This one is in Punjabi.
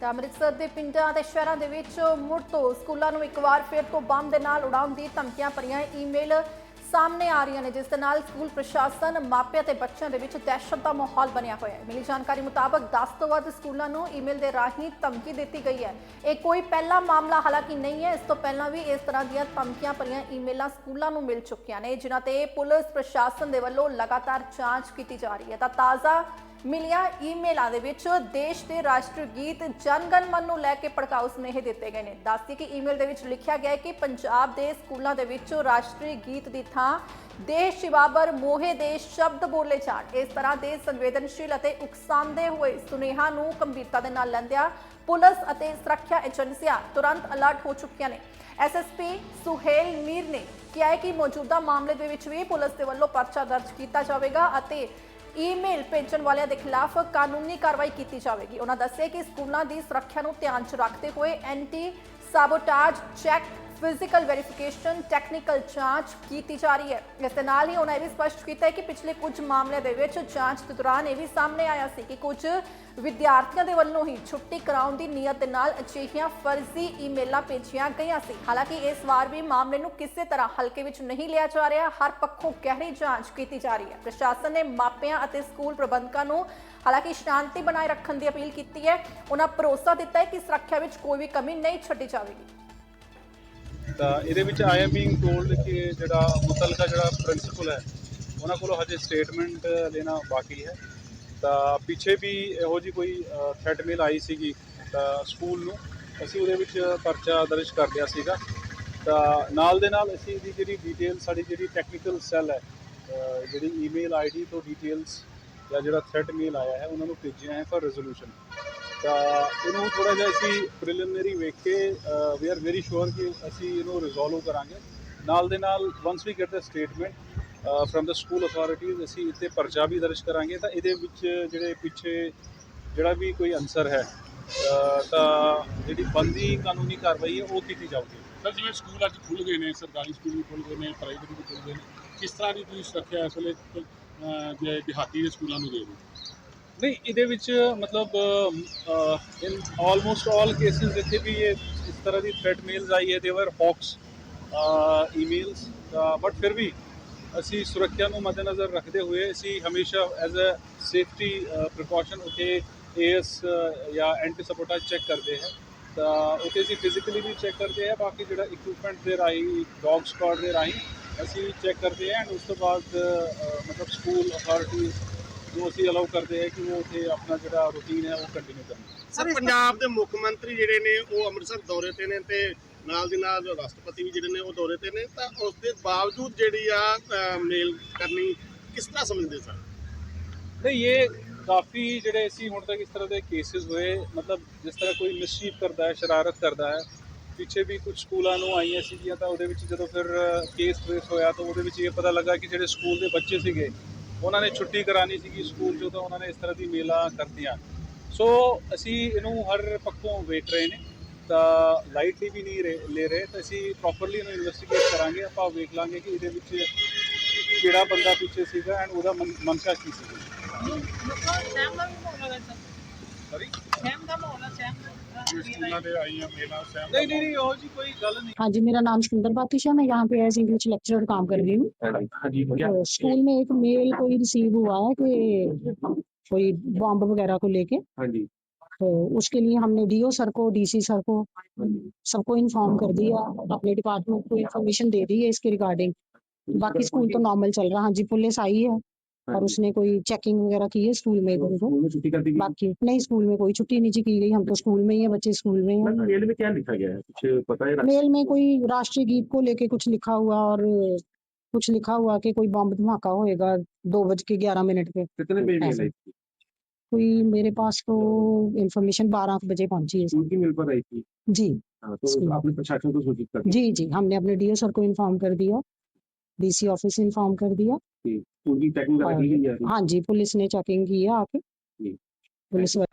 ਤਾਂ ਅੰਮ੍ਰਿਤਸਰ ਦੇ ਪਿੰਡਾਂ ਅਤੇ ਸ਼ਹਿਰਾਂ ਦੇ ਵਿੱਚ ਮੁੜ ਤੋਂ ਸਕੂਲਾਂ ਨੂੰ ਇੱਕ ਵਾਰ ਫਿਰ ਤੋਂ ਬੰਬ ਦੇ ਨਾਲ ਉਡਾਉਣ ਦੀ ਧਮਕੀਆਂ ਭਰੀਆਂ ਈਮੇਲ ਸਾਹਮਣੇ ਆ ਰਹੀਆਂ ਨੇ, ਜਿਸ ਦੇ ਨਾਲ ਸਕੂਲ ਪ੍ਰਸ਼ਾਸਨ, ਮਾਪਿਆਂ ਤੇ ਬੱਚਿਆਂ ਦੇ ਵਿੱਚ ਦਹਿਸ਼ਤ ਦਾ ਮਾਹੌਲ ਬਣਿਆ ਹੋਇਆ ਹੈ। ਮਿਲੀ ਜਾਣਕਾਰੀ ਮੁਤਾਬਕ 10 ਤੋਂ ਵੱਧ ਸਕੂਲਾਂ ਨੂੰ ਈਮੇਲ ਦੇ ਰਾਹੀਂ ਧਮਕੀ ਦਿੱਤੀ ਗਈ ਹੈ। ਇਹ ਕੋਈ ਪਹਿਲਾ ਮਾਮਲਾ ਹਾਲਾਂਕਿ ਨਹੀਂ ਹੈ, ਇਸ ਤੋਂ ਪਹਿਲਾਂ ਵੀ ਇਸ ਤਰ੍ਹਾਂ ਦੀਆਂ ਧਮਕੀਆਂ ਭਰੀਆਂ ਈਮੇਲਾਂ ਸਕੂਲਾਂ ਨੂੰ ਮਿਲ ਚੁੱਕੀਆਂ ਨੇ, ਜਿਨ੍ਹਾਂ ਤੇ ਪੁਲਿਸ ਪ੍ਰਸ਼ਾਸਨ ਦੇ ਵੱਲੋਂ ਲਗਾਤਾਰ ਜਾਂਚ ਕੀਤੀ ਜਾ ਰਹੀ ਹੈ। ਤਾਂ ਤਾਜ਼ਾ ਮਿਲੀਆਂ ਈਮੇਲਾਂ ਦੇ ਵਿੱਚ ਦੇਸ਼ ਦੇ ਰਾਸ਼ਟਰੀ ਗੀਤ ਜਨ ਮਨ ਨੂੰ ਲੈ ਕੇ ਭੜਕਾਊ ਸੁਨੇਹੇ ਦਿੱਤੇ ਗਏ ਨੇ। ਦੱਸਦੀ ਕਿ ਈਮੇਲ ਦੇ ਵਿੱਚ ਲਿਖਿਆ ਗਿਆ ਹੈ ਕਿ ਪੰਜਾਬ ਦੇ ਸਕੂਲਾਂ ਦੇ ਵਿੱਚ ਰਾਸ਼ਟਰੀ ਗੀਤ ਦੀ ਥਾਂ ਦੇਸ਼ ਸ਼ਿਵਾਬਰ ਮੋਹੇ ਦੇ ਸ਼ਬਦ ਬੋਲੇ ਜਾਣ। ਇਸ ਤਰ੍ਹਾਂ ਦੇ ਸੰਵੇਦਨਸ਼ੀਲ ਅਤੇ ਉਕਸਾਉਂਦੇ ਹੋਏ ਸੁਨੇਹਾ ਨੂੰ ਗੰਭੀਰਤਾ ਦੇ ਨਾਲ ਲੈਂਦਿਆਂ ਪੁਲਿਸ ਅਤੇ ਸੁਰੱਖਿਆ ਏਜੰਸੀਆਂ ਤੁਰੰਤ ਅਲਰਟ ਹੋ ਚੁੱਕੀਆਂ ਨੇ। ਐਸਐਸਪੀ ਸੁਹੇਲ ਮੀਰ ਨੇ ਕਿਹਾ ਹੈ ਕਿ ਮੌਜੂਦਾ ਮਾਮਲੇ ਦੇ ਵਿੱਚ ਵੀ ਪੁਲਿਸ ਦੇ ਵੱਲੋਂ ਪਰਚਾ ਦਰਜ ਕੀਤਾ ਜਾਵੇਗਾ ਅਤੇ ਈਮੇਲ ਭੇਜਣ ਵਾਲਿਆਂ ਦੇ ਖਿਲਾਫ ਕਾਨੂੰਨੀ ਕਾਰਵਾਈ ਕੀਤੀ ਜਾਵੇਗੀ। ਉਹਨਾਂ ਦੱਸਿਆ ਕਿ ਸਕੂਲਾਂ ਦੀ ਸੁਰੱਖਿਆ ਨੂੰ ਧਿਆਨ 'ਚ ਰੱਖਦੇ ਹੋਏ anti sabotage check physical verification technical ਜਾਂਚ ਕੀਤੀ ਜਾ ਰਹੀ ਹੈ। ਇਸ ਦੇ ਨਾਲ ਹੀ ਉਹਨਾਂ ਇਹ ਵੀ ਸਪਸ਼ਟ ਕੀਤਾ ਹੈ ਕਿ ਪਿਛਲੇ ਕੁਝ ਮਾਮਲਿਆਂ ਦੇ ਵਿੱਚ ਜਾਂਚ ਦੇ ਦੌਰਾਨ ਇਹ ਵੀ ਸਾਹਮਣੇ ਆਇਆ ਸੀ ਕਿ ਕੁਝ ਵਿਦਿਆਰਥੀਆਂ ਦੇ ਵੱਲੋਂ ਹੀ ਛੁੱਟੀ ਕਰਾਉਣ ਦੀ ਨੀਅਤ ਦੇ ਨਾਲ ਅਜਿਹੀਆਂ ਫਰਜ਼ੀ ਈਮੇਲਾਂ ਭੇਜੀਆਂ ਗਈਆਂ ਸੀ। ਹਾਲਾਂਕਿ ਇਸ ਵਾਰ ਵੀ ਮਾਮਲੇ ਨੂੰ ਕਿਸੇ ਤਰ੍ਹਾਂ ਹਲਕੇ ਵਿੱਚ ਨਹੀਂ ਲਿਆ ਜਾ ਰਿਹਾ। ਹਰ ਪੱਖੋਂ ਗਹਿਰੀ ਜਾਂਚ ਕੀਤੀ ਜਾ ਰਹੀ ਹੈ। ਪ੍ਰਸ਼ਾਸਨ ਨੇ ਮਾਪਿਆਂ ਅਤੇ ਸਕੂਲ ਪ੍ਰਬੰਧਕਾਂ ਨੂੰ ਹਾਲਾਂਕਿ ਸ਼ਾਂਤੀ ਬਣਾਏ ਰੱਖਣ ਦੀ ਅਪੀਲ ਕੀਤੀ ਹੈ। ਉਹਨਾਂ ਭਰੋਸਾ ਦਿੱਤਾ ਹੈ ਕਿ ਸੁਰੱਖਿਆ ਵਿੱਚ ਕੋਈ ਵੀ ਕਮੀ ਨਹੀਂ ਛੱਡੀ ਜਾਵੇਗੀ। ਤਾਂ ਇਹਦੇ ਵਿੱਚ ਆਈ ਐਮ ਬੀਇੰਗ ਟੋਲਡ ਕਿ ਜਿਹੜਾ ਮੁਤਲਕਾ ਜਿਹੜਾ ਪ੍ਰਿੰਸੀਪਲ ਹੈ, ਉਹਨਾਂ ਕੋਲੋਂ ਹਜੇ ਸਟੇਟਮੈਂਟ ਲੈਣਾ ਬਾਕੀ ਹੈ। ਤਾਂ ਪਿੱਛੇ ਵੀ ਇਹੋ ਜੀ ਕੋਈ ਥ੍ਰੈਟ ਮੇਲ ਆਈ ਸੀਗੀ ਤਾਂ ਸਕੂਲ ਨੂੰ। ਅਸੀਂ ਉਹਦੇ ਵਿੱਚ ਪਰਚਾ ਦਰਜ ਕਰ ਲਿਆ ਸੀਗਾ। ਤਾਂ ਨਾਲ ਦੇ ਨਾਲ ਅਸੀਂ ਇਹਦੀ ਜਿਹੜੀ ਡਿਟੇਲ ਸਾਡੀ ਜਿਹੜੀ ਟੈਕਨੀਕਲ ਸੈੱਲ ਹੈ ਜਿਹੜੀ ਈਮੇਲ ਆਈਡੀ ਤੋਂ ਡਿਟੇਲਸ ਜਾਂ ਜਿਹੜਾ ਥ੍ਰੈਟ ਮੇਲ ਆਇਆ ਹੈ, ਉਹਨਾਂ ਨੂੰ ਭੇਜਿਆ ਹੈ ਫॉर ਰੈਜ਼ੋਲੂਸ਼ਨ ਤਾਂ ਇਹਨੂੰ ਥੋੜਾ ਜਿਹਾ ਅਸੀਂ ਪ੍ਰੀਲਿਮਿਨਰੀ ਵੇਖ ਕੇ ਵੀ ਆਰ ਵੈਰੀ ਸ਼ੋਰ ਕਿ ਅਸੀਂ ਇਹਨੂੰ ਰਿਜ਼ੋਲਵ ਕਰਾਂਗੇ। ਨਾਲ ਦੇ ਨਾਲ ਵਾਂਸ ਵੀ ਗੈਟ ਦਾ ਸਟੇਟਮੈਂਟ ਫਰਮ ਦਾ ਸਕੂਲ ਅਥਾਰਟੀਜ਼ ਅਸੀਂ ਇੱਥੇ ਪਰਚਾ ਵੀ ਦਰਜ ਕਰਾਂਗੇ। ਤਾਂ ਇਹਦੇ ਵਿੱਚ ਜਿਹੜੇ ਪਿੱਛੇ ਜਿਹੜਾ ਵੀ ਕੋਈ ਅਨਸਰ ਹੈ ਤਾਂ ਜਿਹੜੀ ਬੰਦੀ ਕਾਨੂੰਨੀ ਕਾਰਵਾਈ ਹੈ, ਉਹ ਕੀਤੀ ਜਾਊਗੀ। ਸਰ, ਜਿਵੇਂ ਸਕੂਲ ਅੱਜ ਖੁੱਲ ਗਏ ਨੇ, ਸਰਕਾਰੀ ਸਕੂਲ ਵੀ ਖੁੱਲ ਗਏ ਨੇ ਪ੍ਰਾਈਵੇਟ ਵੀ ਖੁੱਲ ਗਏ ਨੇ, ਕਿਸ ਤਰ੍ਹਾਂ ਦੀ ਤੁਸੀਂ ਸੁਰੱਖਿਆ ਇਸ ਵੇਲੇ ਜੇ ਦਿਹਾਤੀ ਦੇ ਸਕੂਲਾਂ ਨੂੰ ਦੇ ਰਹੇ ਨਹੀਂ, ਇਹਦੇ ਵਿੱਚ ਮਤਲਬ ਇਨ ਆਲਮੋਸਟ ਆਲ ਕੇਸਿਸ ਜਿੱਥੇ ਵੀ ਇਹ ਇਸ ਤਰ੍ਹਾਂ ਦੀ ਥ੍ਰੈਟ ਮੇਲਸ ਆਈ ਹੈ ਦੇਵਰ ਹੌਕਸ ਈਮੇਲਸ ਬਟ ਫਿਰ ਵੀ ਅਸੀਂ ਸੁਰੱਖਿਆ ਨੂੰ ਮੱਦੇਨਜ਼ਰ ਰੱਖਦੇ ਹੋਏ ਅਸੀਂ ਹਮੇਸ਼ਾ ਐਜ਼ ਅ ਸੇਫਟੀ ਪ੍ਰੀਕਾਸ਼ਨ ਉਥੇ ਏਐਸ ਜਾਂ ਐਂਟੀ ਸਪੋਰਟਾਜ ਚੈੱਕ ਕਰਦੇ ਹੈ। ਤਾਂ ਉਥੇ ਅਸੀਂ ਫਿਜ਼ੀਕਲੀ ਵੀ ਚੈੱਕ ਕਰਦੇ ਹਾਂ, ਬਾਕੀ ਜਿਹੜਾ ਇਕਵਿਪਮੈਂਟ ਦੇ ਰਾਹੀਂ ਡੌਗ ਸਕਾਡ ਦੇ ਰਾਹੀਂ ਅਸੀਂ ਚੈੱਕ ਕਰਦੇ ਹਾਂ ਐਂਡ ਉਸ ਤੋਂ ਬਾਅਦ ਮਤਲਬ ਸਕੂਲ ਅਥਾਰਟੀਜ਼ ਨੂੰ ਅਸੀਂ ਅਲਾਉ ਕਰਦੇ ਹਾਂ ਕਿ ਉਹ ਉੱਥੇ ਆਪਣਾ ਜਿਹੜਾ ਰੂਟੀਨ ਹੈ ਉਹ ਕੰਟੀਨਿਊ ਕਰਨ। ਸਰ ਪੰਜਾਬ ਦੇ ਮੁੱਖ ਮੰਤਰੀ ਜਿਹੜੇ ਨੇ ਉਹ ਅੰਮ੍ਰਿਤਸਰ ਦੌਰੇ ਤੇ ਨੇ ਤੇ ਨਾਲ ਦੀ ਨਾਲ ਰਾਸ਼ਟਰਪਤੀ ਵੀ ਜਿਹੜੇ ਨੇ ਉਹ ਦੌਰੇ ਤੇ ਨੇ। ਤਾਂ ਉਸ ਦੇ ਬਾਵਜੂਦ ਜਿਹੜੀ ਆ ਮੇਲ ਕਰਨੀ ਕਿਸ ਤਰ੍ਹਾਂ ਸਮਝਦੇ ਸਰ? ਨਹੀਂ ਇਹ ਕਾਫੀ ਜਿਹੜੇ ਅਸੀਂ ਹੁਣ ਤੱਕ ਇਸ ਤਰ੍ਹਾਂ ਦੇ ਕੇਸਿਸ ਹੋਏ ਮਤਲਬ ਜਿਸ ਤਰ੍ਹਾਂ ਕੋਈ ਮਿਸਚੀਫ ਕਰਦਾ ਹੈ ਸ਼ਰਾਰਤ ਕਰਦਾ ਹੈ ਪਿੱਛੇ ਵੀ ਕੁਝ ਸਕੂਲਾਂ ਨੂੰ ਆਈਆਂ ਸੀਗੀਆਂ ਤਾਂ ਉਹਦੇ ਵਿੱਚ ਜਦੋਂ ਫਿਰ ਕੇਸ ਟ੍ਰੇਸ ਹੋਇਆ ਤਾਂ ਉਹਦੇ ਵਿੱਚ ਇਹ ਪਤਾ ਲੱਗਾ ਕਿ ਜਿਹੜੇ ਸਕੂਲ ਦੇ ਬੱਚੇ ਸੀਗੇ ਉਹਨਾਂ ਨੇ ਛੁੱਟੀ ਕਰਾਣੀ ਸੀਗੀ ਸਕੂਲ ਚੋਂ ਤਾਂ ਉਹਨਾਂ ਨੇ ਇਸ ਤਰ੍ਹਾਂ ਦੀ ਮੇਲਾ ਕਰਤੀਆਂ। ਸੋ ਅਸੀਂ ਇਹਨੂੰ ਹਰ ਪੱਖੋਂ ਵੇਖ ਰਹੇ ਨੇ। ਤਾਂ ਲਾਈਟਲੀ ਵੀ ਨਹੀਂ ਰਹੇ- ਲੈ ਰਹੇ, ਤਾਂ ਅਸੀਂ ਪ੍ਰੋਪਰਲੀ ਇਹਨੂੰ ਇਨਵੈਸਟੀਗੇਟ ਕਰਾਂਗੇ, ਆਪਾਂ ਵੇਖ ਲਾਂਗੇ ਕਿ ਇਹਦੇ ਵਿੱਚ ਕਿਹੜਾ ਬੰਦਾ ਪਿੱਛੇ ਸੀਗਾ ਐਂਡ ਉਹਦਾ ਮਨ- ਮਨਸ਼ਾ ਕੀ ਸੀ। ਸੌਰੀ ਸਕੂਲਾਂ ਦੇ ਆਈਆਂ ਮੇਲਾਂ ਸਹਿਮ नहीं नहीं नहीं और जी कोई गल नहीं हाँ जी मेरा नाम सिकंदर बातिशा मैं यहाँ पे एज इंग्लिश लेक्चरर काम कर रही हूँ तो स्कूल में एक मेल कोई रिसीव हुआ है कि कोई बॉम्ब वगैरह को लेके हाँ जी तो उसके लिए हमने डीओ सर को डीसी सर को सबको इन्फॉर्म कर दिया अपने डिपार्टमेंट को इन्फॉर्मेशन दे दी है इसके रिगार्डिंग बाकी स्कूल तो नॉर्मल चल रहा हाँ जी पुलिस आई है और उसने कोई चेकिंग वगैरह की है स्कूल में? इधर उधर बाकी नहीं स्कूल में कोई छुट्टी नहीं जी की गई। हम तो स्कूल में ही है बच्चे स्कूल में ही। हैं मेल में क्या लिखा गया है? कुछ पता है? मेल में कोई राष्ट्रीय गीत को लेके कुछ लिखा हुआ और कुछ लिखा हुआ कि कोई बम धमाका होएगा दो बज के ग्यारह मिनट पे। कितने। कोई मेरे पास तो इन्फॉर्मेशन बारह बजे पहुँची है। मेल पर आई थी? जी। हाँ, तो आपने प्रशासन को सूचित कर दिया। जी जी। हमने अपने डीओ सर को इन्फॉर्म कर दिया। डीसी ऑफ़िस इन्फॉर्म कर दिया। कि स्कूल की टेक्निक और- रखी गई है हाँ जी पुलिस ने चेकिंग की है आके जी। पुलिस वाले-